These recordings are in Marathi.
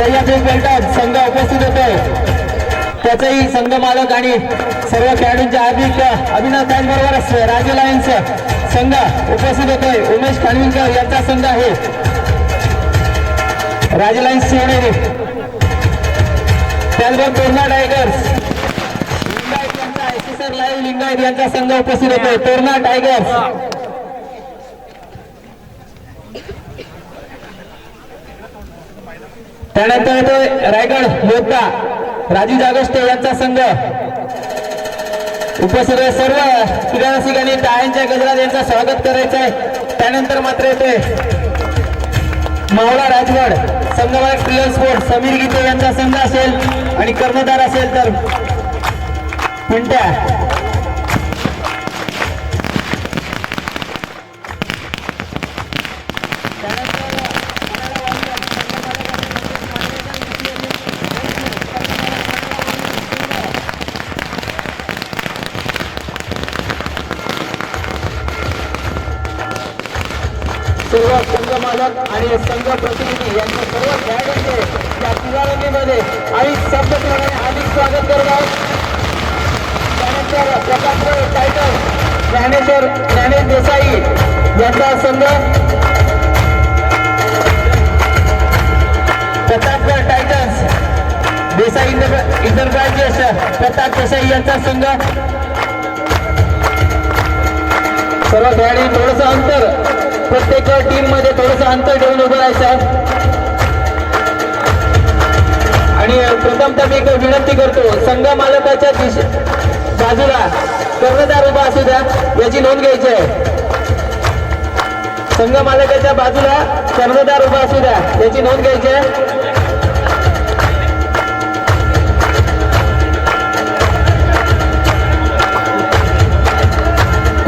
सह्याद्री पेलटात संघ उपस्थित होतोय त्याचाही संघ मालक आणि सर्व खेळाडूंच्या हार्दिक अभिनव त्याचबरोबर राजू लायन्स संघ उपस्थित होतोय. उमेश खानविलकर यांचा संघ आहे. राजू लायन्स शिवनेरी त्याचबरोबर तोरणा टायगर्स. यांचा लिंगायत यांचा संघ उपस्थित होतोय. तोरणा टायगर्स. त्यानंतर येतो रायगड योद्धा राजू जागस्टे यांचा संघ. उपस्थित सर्व क्रीडारसिकांनी टाळ्यांच्या गजरात यांचं स्वागत करायचं आहे. त्यानंतर मात्र येतोय मावळा राजगड. संघमालक क्रीडा स्पोर्ट समीर गीते यांचा संघ असेल आणि कर्णधार असेल तर पिंट्या. सर्व संघ मालक आणि संघ प्रतिनिधी यांच्या सर्व खेळाडूंचे त्या तिजारंगीमध्ये आणि शब्दप्रमाणे अधिक स्वागत करत आहोत. त्यानंतर प्रकाश टायटल. ज्ञानेश्वर ज्ञानेश देसाई यांचा संघ. प्रतापगड टायटन्स देसाई इंटरप्राइजेस प्रताप देसाई यांचा संघ. सर्व खेळाडू थोडंसं अंतर. प्रत्येक टीममध्ये थोडस अंतर ठेवून उभं राहायचं आहे. आणि प्रथमतः मी एक विनंती करतो संघ मालकाच्या दिशे बाजूला कर्णधार उभा असू द्या याची नोंद घ्यायची आहे संघ मालकाच्या बाजूला कर्णधार उभा असू द्या याची नोंद घ्यायची आहे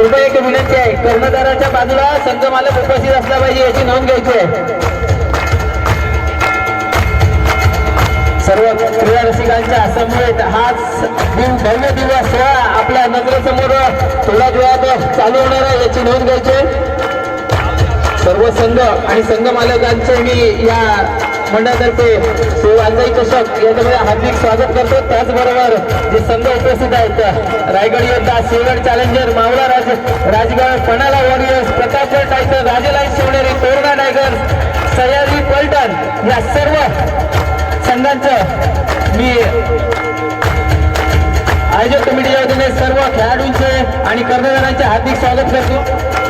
कृपया एक विनंती आहे. कर्णधाराच्या बाजूला संघ मालक उपस्थित असला पाहिजे याची नोंद घ्यायची आहे. सर्व क्रीडा रसिकांच्या समवेत हा भव्य दिवस सोहळा आपल्या नजरेसमोर थोड्याच वेळात चालू होणार आहे याची नोंद घ्यायची सर्व संघ आणि संघ मालकांचे मी या मंडळातर्फे तो वालदाई चषक याच्यामध्ये हार्दिक स्वागत करतो. त्याचबरोबर जे संघ उपस्थित आहेत रायगड योद्धा सिवगड चॅलेंजर मावळा राज राजगड पणाला वॉरियर्स प्रतापगड टायगर राजेलाई शिवनेरी तोरणा टायगर सह्याद्री पलटण या सर्व संघांचं मी आयोजक कमिटीच्या वतीने सर्व खेळाडूंचे आणि कर्णधारांचे हार्दिक स्वागत करतो.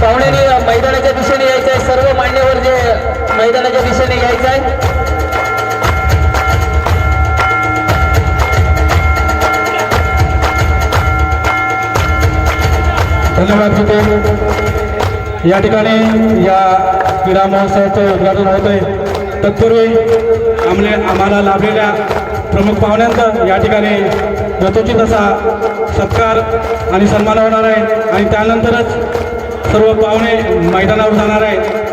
पाहुण्यांनी मैदानाच्या दिशेने यायचं आहे सर्व मान्यवर जे मैदानाच्या दिशेने यायचं आहे धन्यवाद तिथे या ठिकाणी या क्रीडा महोत्सवाचं उद्घाटन होत आहे. तत्पूर्वी आमले आम्हाला लाभलेल्या प्रमुख पाहुण्यांचा या ठिकाणी यथोचित असा सत्कार आणि सन्मान होणार आहे. आणि त्यानंतरच सर्व पाहुणे मैदानावर जाणार आहेत.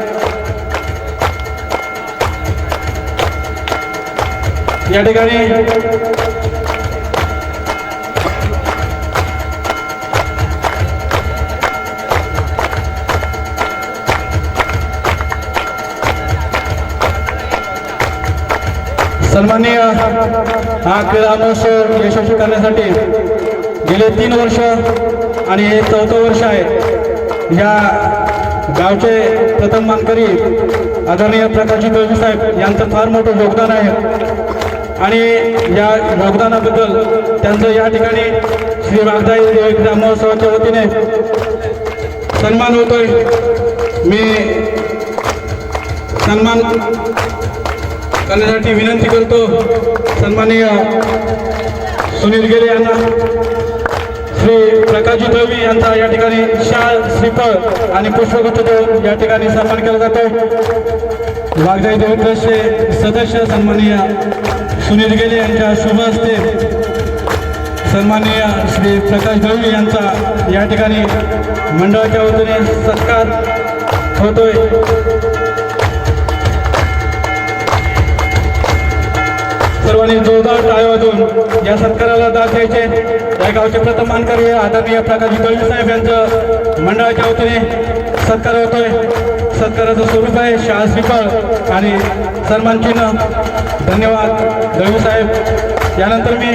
या ठिकाणी सन्माननीय हा क्रीडा महोत्सव यशस्वी करण्यासाठी गेले तीन वर्ष आणि हे चौथं वर्ष आहे. या गावचे प्रथम मानकरी आदरणीय प्रकाशजी दोजी साहेब यांचं फार मोठं योगदान आहे. आणि या योगदानाबद्दल त्यांचं या ठिकाणी श्री वाघदाई देवी महोत्सवाच्या वतीने सन्मान होतोय. मी सन्मान करण्यासाठी विनंती करतो. सन्माननीय सुनील गेले यांना. श्री प्रकाशजी दळवी यांचा या ठिकाणी शाल श्रीफळ आणि पुष्पगुच्छ देऊन या ठिकाणी सन्मान केला जातो. वाघजाई देवी ट्रस्टचे सदस्य सन्माननीय सुनील गेले यांच्या शुभ हस्ते सन्माननीय श्री प्रकाश दळवी यांचा या ठिकाणी मंडळाच्या वतीने सत्कार होतोय. सर्वांनी जोरदार टाळ्या वाजवून या सत्काराला दाद द्यायचे या गावचे प्रथम मानकरी आदरणीय प्रकाश दळवी साहेब यांचं मंडळाच्या वतीने सत्कार होतोय. सत्काराचं स्वरूप आहे शाळा श्रीफळ आणि सन्मान चिन्ह. धन्यवाद दळवी साहेब. यानंतर मी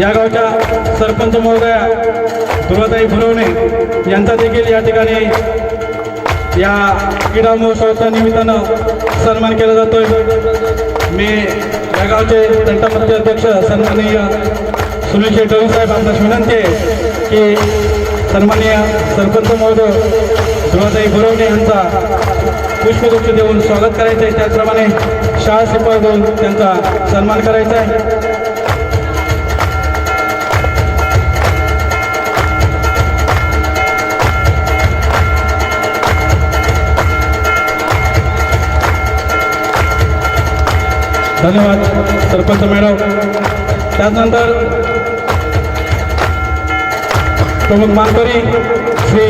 या गावच्या सरपंच महोदया दुर्गाताई भुलवणे यांचा देखील या ठिकाणी या क्रीडा महोत्सवाच्या निमित्तानं सन्मान केला जातोय. मी या गावचे अध्यक्ष सन्माननीय सुनील शेटवी साहेब आपणास विनंती आहे की सन्माननीय सरपंच महोदय दुर्गाताई भुलवणे यांचा पुष्पगुच्छ देऊन स्वागत करायचं आहे त्याचप्रमाणे शाळा शिपाई देऊन त्यांचा सन्मान करायचा आहे धन्यवाद सरपंच मॅडम. त्यानंतर प्रमुख मानकरी श्री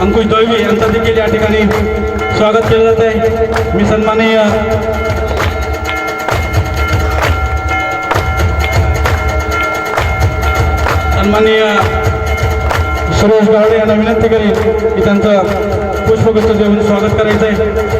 अंकुश दळवी यांचं देखील या ठिकाणी स्वागत केलं जात आहे मी सन्माननीय सन्माननीय सुरेश गावडे यांना विनंती करीन की त्यांचं पुष्पगुच्छ देऊन स्वागत करायचं आहे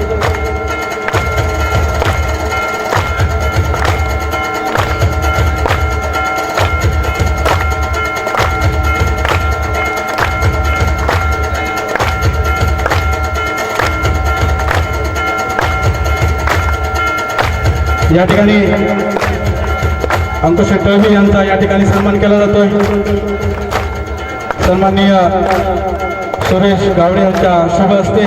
या ठिकाणी अंकुश टळवी यांचा या ठिकाणी सन्मान केला जातोय. सन्माननीय सुरेश गावडे यांच्या शुभ हस्ते.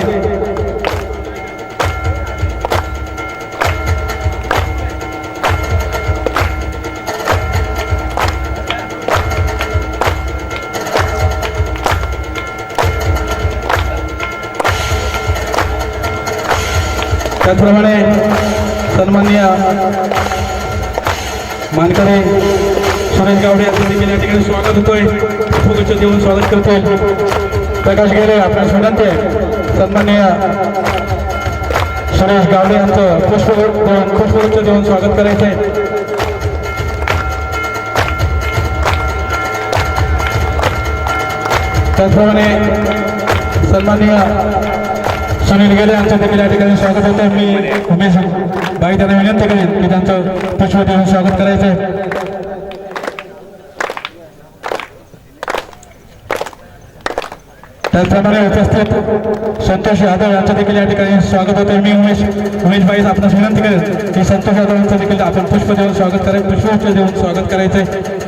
त्याचप्रमाणे सन्माननीय मानकरे सुरेश गावडे यांचं देखील या ठिकाणी स्वागत होतोय. पुष्पगुच्छ देऊन स्वागत करतोय. प्रकाश गेले आपल्या विनंती सन्माननीय सुरेश गावडे यांचं पुष्प पुष्पगुच्छ देऊन स्वागत करायचं आहे त्याचप्रमाणे सन्माननीय सुनील गेले यांचं देखील या ठिकाणी स्वागत होतं मी उमेश बाई त्यांना विनंती करेन की त्यांचं पुष्प देऊन स्वागत करायचं त्याचप्रमाणे उपस्थित संतोष यादव यांचं देखील या ठिकाणी स्वागत होतं मी उमेश उमेश बाई आपणास विनंती करेन की संतोष यादव यांचं देखील आपण पुष्प देऊन स्वागत करायचं पुष्पगुच्छ देऊन स्वागत करायचं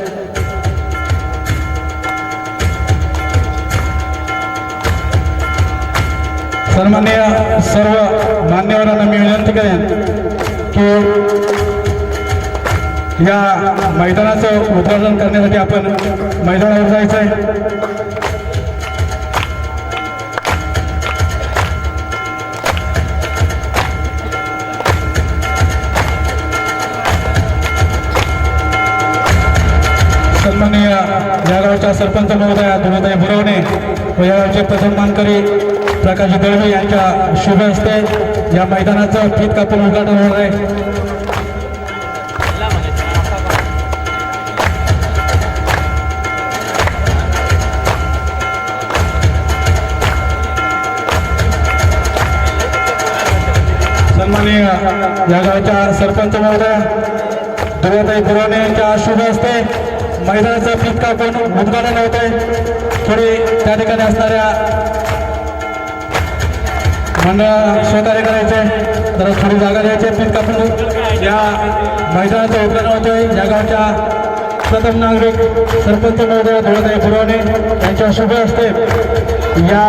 सन्मान्य सन्माननीय सर्व मान्यवरांना मी विनंती करेन की या मैदानाचं उद्घाटन करण्यासाठी आपण मैदानावर जायचं आहे सन्माननीय या गावच्या सरपंच महोदया दुर्गाताई बुरवणे व या गावचे प्रथम मानकरी प्रकाश दळवी यांच्या शुभ हस्ते या मैदानाचं फीत कापून उद्घाटन होणार आहे. सन्माननीय या गावच्या सरपंच महोदय दुर्गाताई पुराणे यांच्या शुभ हस्ते मैदानाचं फीत कापून उद्घाटन होत आहे थोडी त्या ठिकाणी असणाऱ्या मंडळ स्वीकार्य करायचे जरा थोडी जागा द्यायची फीत कापून या मैदानाचं उद्घाटन होतोय या गावच्या प्रथम नागरिक सरपंच महोदय धोळताई पुरवणे यांच्या शुभ हस्ते या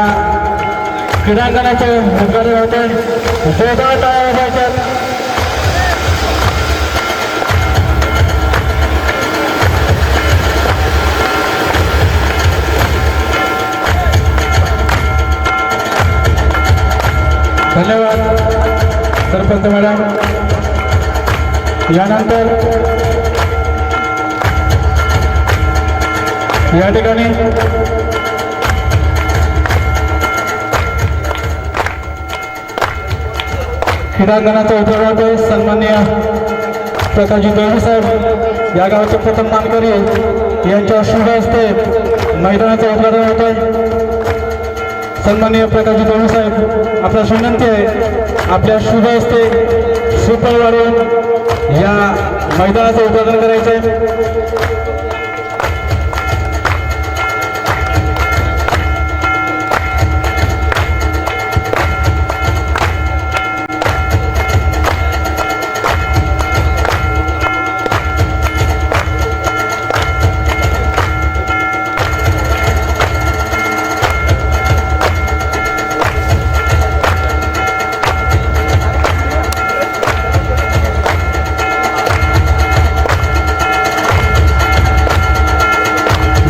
क्रीडांगणाचं उद्घाटन होतंय. जोरदार टाळ्या धन्यवाद सरपंच मॅडम. यानंतर या ठिकाणी क्रीडांगणाचा उपयोग होते सन्माननीय प्रकाशजी दळवी साहेब या गावाचे प्रथम मानकरी यांच्या शुभ हस्ते मैदानाचं उद्घाटन होत आहे सन्माननीय प्रकाशजी दळवी साहेब आपल्यास विनंती आहे आपल्या शुभ हस्ते सुपर वाढवून या मैदानाचं उद्घाटन करायचं आहे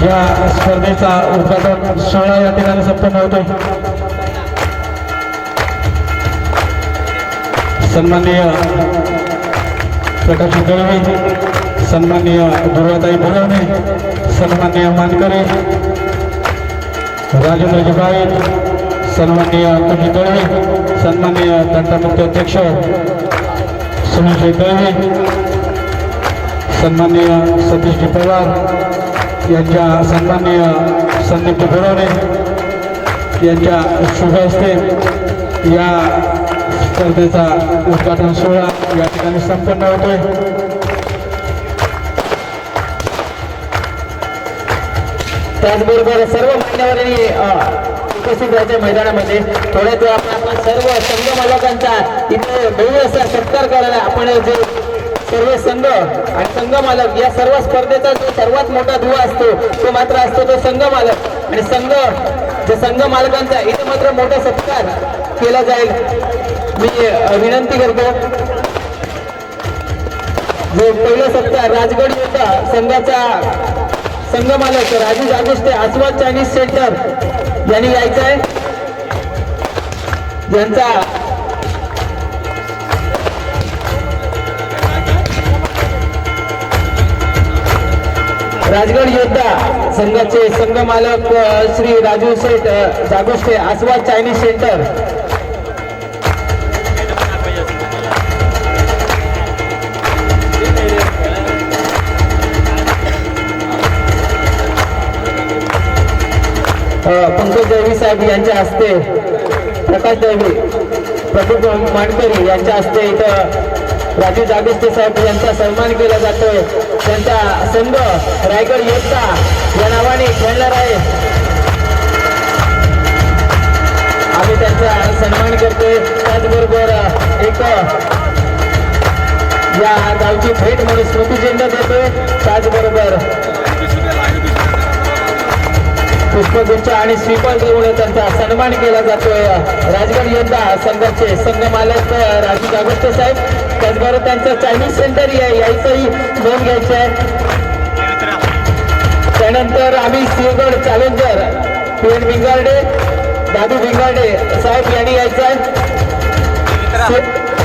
या स्पर्धेचा उद्घाटन सोहळा या ठिकाणी संपन्न होतो. सन्माननीय प्रकाश दळवे सन्माननीय दुर्गाताई बोलवणे सन्माननीय मानकरे राजेंद्रजी गावित सन्माननीय अंकुजी दळवी सन्माननीय तंटामुक्त अध्यक्ष सुनीलजी दळवे सन्माननीय सतीशजी पवार यांच्या सन्माननीय संदीप बोरवणे यांच्या शुभ हस्ते या स्पर्धेचा उद्घाटन सोहळा या ठिकाणी संपन्न होतोय. त्याचबरोबर सर्व मान्यवरांनी उपस्थित राहायचे मैदानामध्ये थोड्याच वेळात आपण सर्व संघ मालकांचा इथे भव्य असा सत्कार करायला आपण जे सर्व संघ आणि संघ मालक या सर्व स्पर्धेचा जो सर्वात मोठा धुवा असतो तो मात्र असतो तो संघ मालक. आणि संघ जे संघ मालकांचा इथे मात्र मोठा सत्कार केला जाईल. मी विनंती करतो. जो पहिला सत्कार राजगड योद्धा संघाचा संघ मालक राजू जागोष्टे आस्वाद चायनीज सेंटर यांनी यायचं आहे. यांचा राजगड योद्धा संघाचे संघ मालक श्री राजू शेठ अ, आसवाद आस्वाद चायनीज सेंटर. पंकज दैवी साहेब यांच्या हस्ते प्रकाश देवी प्रभू मानकरी यांच्या हस्ते इथं राजू जागेस्ते साहेब यांचा सन्मान केला जातोय. त्यांचा संघ रायगड योद्धा या नावाने खेळणार आहे. आम्ही त्यांचा सन्मान करतोय. त्याचबरोबर एक या गावची भेट म्हणून स्मृतिचिन्ह देतोय. त्याचबरोबर पुष्पगुच्छ आणि स्वीपर देऊन त्यांचा सन्मान केला जातोय. राजगड योद्धा संघाचे संघ मालक राजू जागोष्टे साहेब. त्याचबरोबर त्यांचं चायनीज सेंटर या- यायचंही नोंद घ्यायचं आहे. त्यानंतर आम्ही सिंहगड चॅलेंजर पी भिंगारडे दादू भिंगारडे साहेब यांनी यायचं आहे.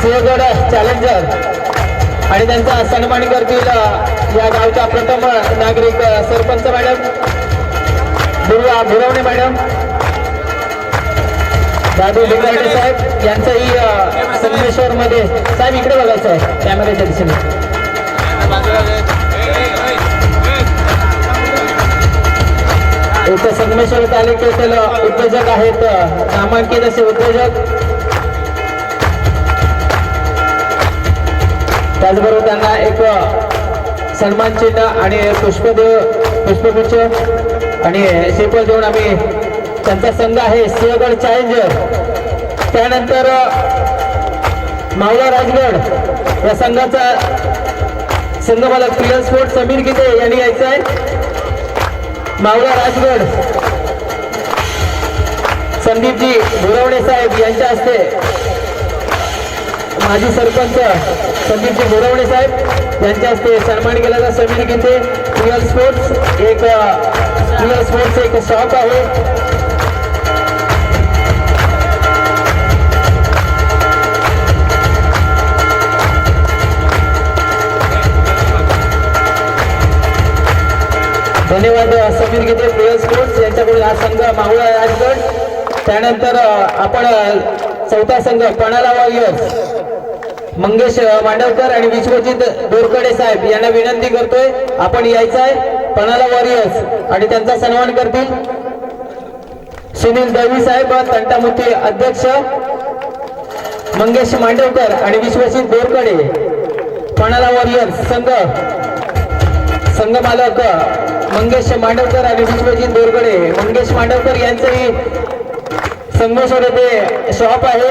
सिंहगड चॅलेंजर आणि त्यांचा सन्मान करतील या गावच्या प्रथम नागरिक सरपंच मॅडम. दुर्गा भुरवणे मॅडम. दादू लिंगाडे साहेब यांचाही संगमेश्वरमध्ये संगमेश्वर मध्ये साहेब इकडे बघायचं आहे कॅमेऱ्याच्या दिशेने. इथं संगमेश्वर तालुक्यातील उद्योजक आहेत नामांकित असे उद्योजक. त्याचबरोबर त्यांना एक सन्मान चिन्ह आणि पुष्पदेव पुष्पगुच्छ. आणि श्रीफळ देऊन आम्ही त्यांचा संघ आहे सिंहगड चॅलेंजर त्यानंतर मावळा राजगड. या संघाचा संघ मला प्रिय स्पोर्ट समीर गीते यांनी यायचं आहे. मावळा राजगड. संदीपजी बोरवणे साहेब यांच्या हस्ते. माजी सरपंच संदीपजी बोरवणे साहेब यांच्या हस्ते सन्मान केला समीर गीते. रिअल स्पोर्ट्स एक रिअल स्पोर्ट्स एक शॉप आहे धन्यवाद समीर गीते प्रिय स्पोर्ट्स यांच्याकडून हा संघ माहुळा राजगड त्यानंतर आपण चौथा संघ पणाला वॉरियर्स मंगेश मांडवकर आणि विश्वजित बोरकडे साहेब यांना विनंती करतोय आपण यायचं आहे पणाला वॉरियर्स आणि त्यांचा सन्मान करतील सुनील दळवी साहेब तंटामुती अध्यक्ष मंगेश मांडवकर आणि विश्वजित बोरकडे. पणाला वॉरियर्स संघ. संघ मालक मंगेश मांडवकर आणि विश्वजित बोरकडे. मंगेश मांडवकर यांचंही संगमेश्वर येथे शॉप आहे.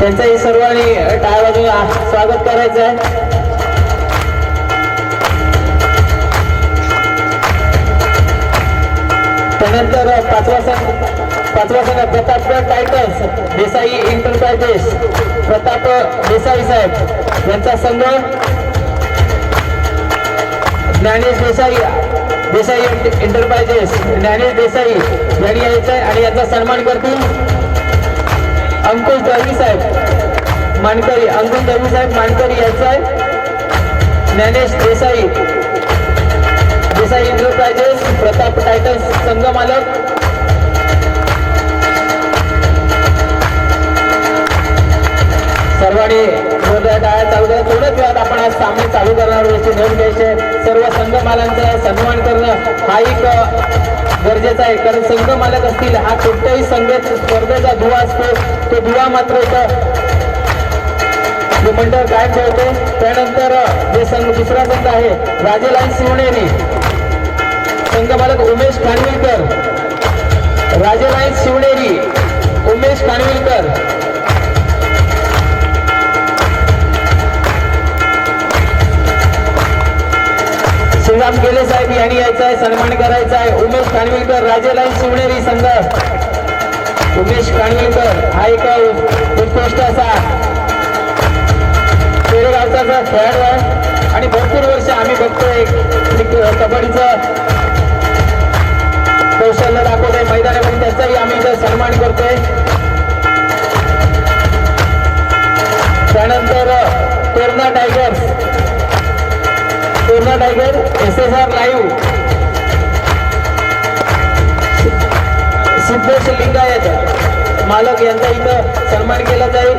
त्यांचंही सर्वांनी टाळ वाजवून स्वागत करायचं आहे त्यानंतर पाचवा संघ पाचवा संघ प्रतापगड टायटन्स देसाई एंटरप्राइजेस प्रताप देसाई साहेब यांचा संघ. ज्ञानेश देसाई देसाई एंटरप्राइजेस ज्ञानेश देसाई यांनी यायचं आहे आणि याचा सन्मान करतील अंकुश दळवी साहेब. मानकरी अंकुश दळवी साहेब मानकरी यायचं आहे. ज्ञानेश देसाई देसाई एंटरप्राइजेस प्रताप टायटन्स संघ मालक. सर्वांनी जोरदार टाळ्या चालू करा. थोड्याच वेळात आपण आज सामने चालू करणार याची नोंद घ्यायचे सर्व संघमालांचा सन्मान करणं हा एक गरजेचा आहे. कारण संघ मालक असतील हा कोणत्याही संघ स्पर्धेचा दुवा असतो. तो दुवा मात्र इथं मंडळ कायम ठेवते. त्यानंतर जे संघ दुसरा संघ आहे राजेलाल शिवणेरी संघ मालक उमेश खानविलकर राजेलाल शिवनेरी उमेश खानविलकर श्रीराम गेले साहेब यांनी यायचं आहे सन्मान करायचा आहे उमेश खानविलकर राजेलाल शिवनेरी संघ. उमेश खानविलकर हा एक उत्कृष्ट असा खेळाडू आहे. आणि भरपूर वर्ष आम्ही बघतोय कबड्डीचं कौशल्य दाखवतोय मैदानामध्ये त्याचाही आम्ही इथं सन्मान करतोय. त्यानंतर Torna tiger. Torna tiger S S R live Siddhesh Lingayat मालक यांचा इथं सन्मान केला जाईल.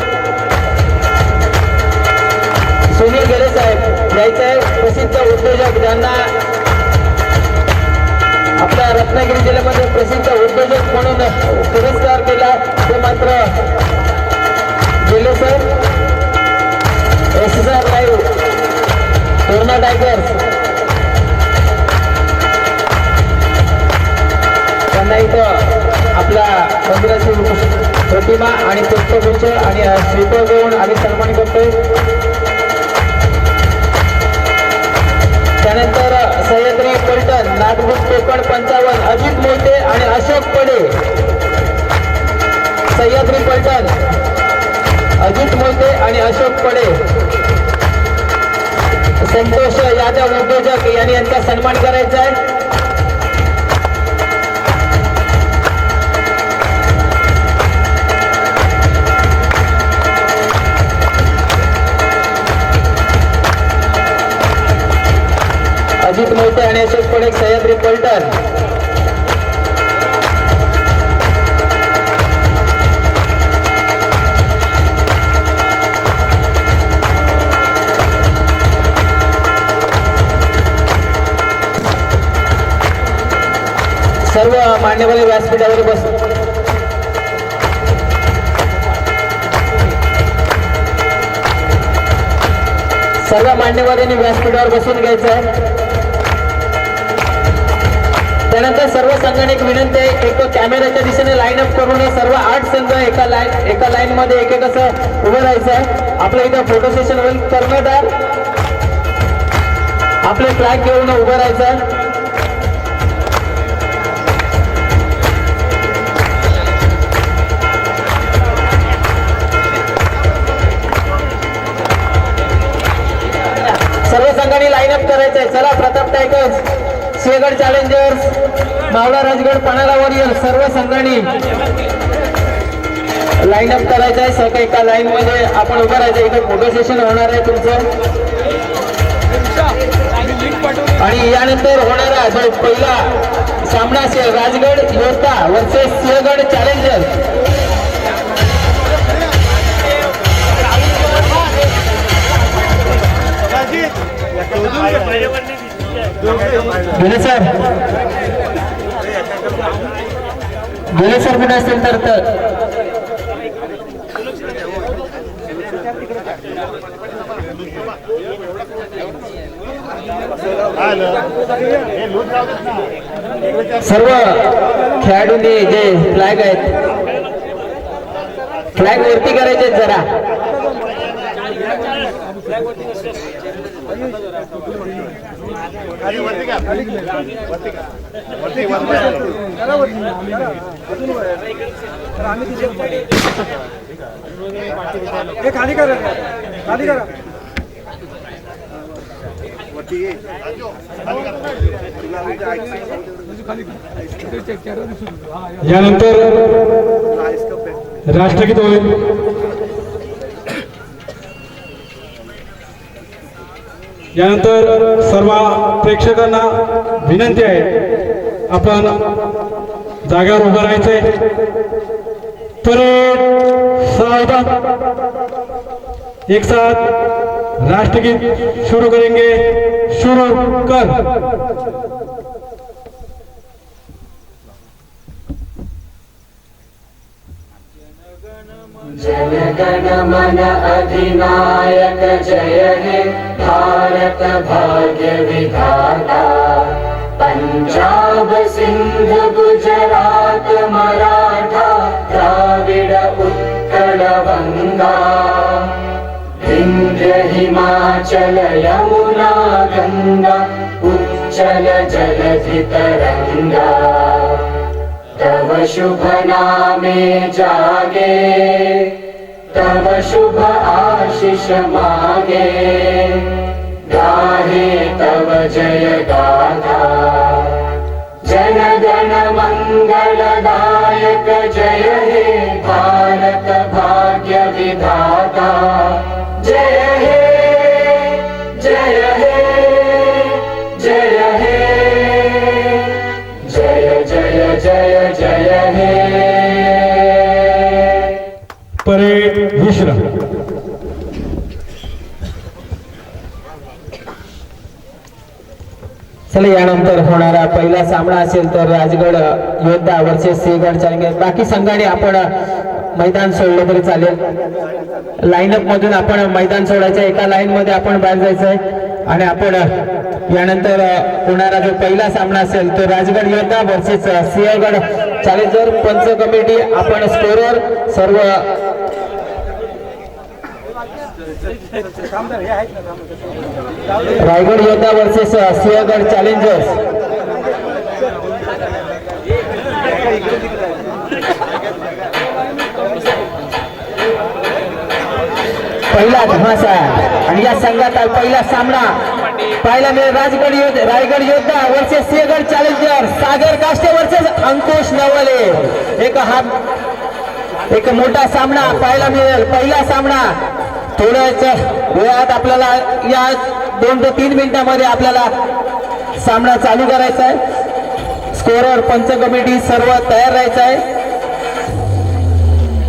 सुनील गेले साहेब यायचं आहे प्रसिद्ध उद्योजक ज्यांना आपल्या रत्नागिरी जिल्ह्यामध्ये प्रसिद्ध उद्योजक म्हणून पुरस्कार केला ते मात्र गेले sir. S S R live Torna tigers. त्यांना इथं आपल्या मंदिराची प्रतिमा आणि पुष्पगुच्छ आणि श्रीफळ देऊन आणि सन्मान करतोय त्यानंतर सह्याद्री नागभूत कोकण पंचावन्न अजित मोठे आणि अशोक पडे. सह्याद्री पलटण अजित मोठे आणि अशोक पडे. संतोष यादव उद्योजक यांनी यांचा सन्मान करायचा आहे. अजित मोहिते आणि अशोक पडेक सह्याद्री पलटण. सर्व मान्यवर व्यासपीठावर बस सर्व मान्यवरांनी व्यासपीठावर बसून घ्यायचं आहे. त्यानंतर सर्व संघाने एक विनंती आहे एक कॅमेऱ्याच्या दिशेने लाईन अप करून सर्व आठ संघ एका लाईन एका लाईन मध्ये एक एक असं उभं राहायचं आहे. आपल्या इथं फोटो सेशन होईल. कर्णधार आपले फ्लॅग घेऊन उभं राहायचं आहे. सर्व संघांनी लाईन अप करायचंय चला प्रताप टायकर्स सिंहगड चॅलेंजर्स मावळा राजगड पणाला वरील सर्व संघांनी लाईन अप करायचं आहे. सगळं एका लाईन मध्ये आपण उभं राहायचं. इथे फोटो सेशन होणार आहे तुमचं. आणि यानंतर होणारा जो पहिला सामना असेल राजगड योद्धा वर्सेस सिंहगड गेले सर. गेले सर कुठे असेल तर तर. सर्व खेळाडूंनी जे फ्लॅग आहेत फ्लॅग वरती करायचे जरा. हे खाली करा खाली करा यानंतर राष्ट्रगीत होईल. यानंतर सर्व प्रेक्षकांना विनंती आहे आपण जागेवर उभं राहायचंय. तर सावधान. एक साथ राष्ट्रगीत शुरू करेंगे. शुरू कर. जनगणमन अधिनायक जय हे भारत भाग्य विधाता पञ्जाब सिन्ध गुजरात मराठा द्राविड उत्कल वङ्गा इन्द्र हिमाचल यमुना गङ्गा उच्चल जलधितरङ्गा। तव शुभ नामे जागे तव शुभ आशिष मागे। गाहे तव जय गाथा। जन गण मंगलदायक जय हे भारत त्यानंतर होणारा पहिला सामना असेल तर राजगड योद्धा वर्सेस सिंहगड चॅलेंजर बाकी संघाने आपण मैदान सोडलं तरी चालेल. लाईनअप मधून आपण मैदान सोडायचं एका लाईन मध्ये आपण बाहेर जायचंय. आणि आपण यानंतर होणारा जो पहिला सामना असेल तो राजगड योद्धा वर्सेस सिंहगड. चॅलेंजर पंच कमिटी आपण स्कोरर सर्व रायगड योद्धा वर्सेस सिंहगड चॅलेंजर्स पहिला धमासा आणि या संघाचा पहिला सामना. पाहायला मिळेल राजगड योद्धा रायगड योद्धा versus Sinhagad challenger Sagar Kashte versus Ankush Navale. एक हा एक मोठा सामना पाहायला मिळेल. पहिला सामना थोड्याच वेळात आपल्याला या दोन ते तीन मिनिटांमध्ये आपल्याला सामना चालू करायचा आहे. स्कोरर पंच कमिटी सर्व तयार राहायचं आहे.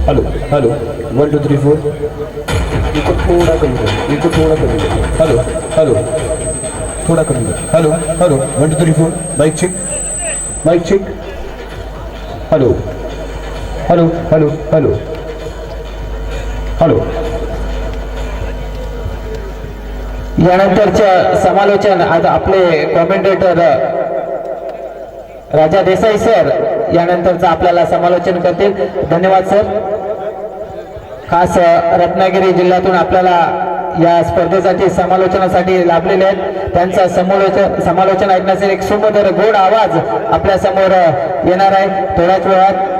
Hello hello. One two three four echo थोडा कमी कर इको थोडा कमी कर. Hello hello. थोडा कमी कर. Hello hello. One two three four mike check mike check hello hello hello hello hello यानंतरचं समालोचन आज आपले कॉमेंटेटर राजा देसाई सर यानंतरचं आपल्याला समालोचन करतील. धन्यवाद सर खास रत्नागिरी जिल्ह्यातून आपल्याला या स्पर्धेसाठी समालोचनासाठी लाभलेले आहेत. त्यांचा समालोचन समालोचन ऐकण्यासाठी एक सुमधुर गोड आवाज आपल्यासमोर येणार आहे. थोड्याच वेळात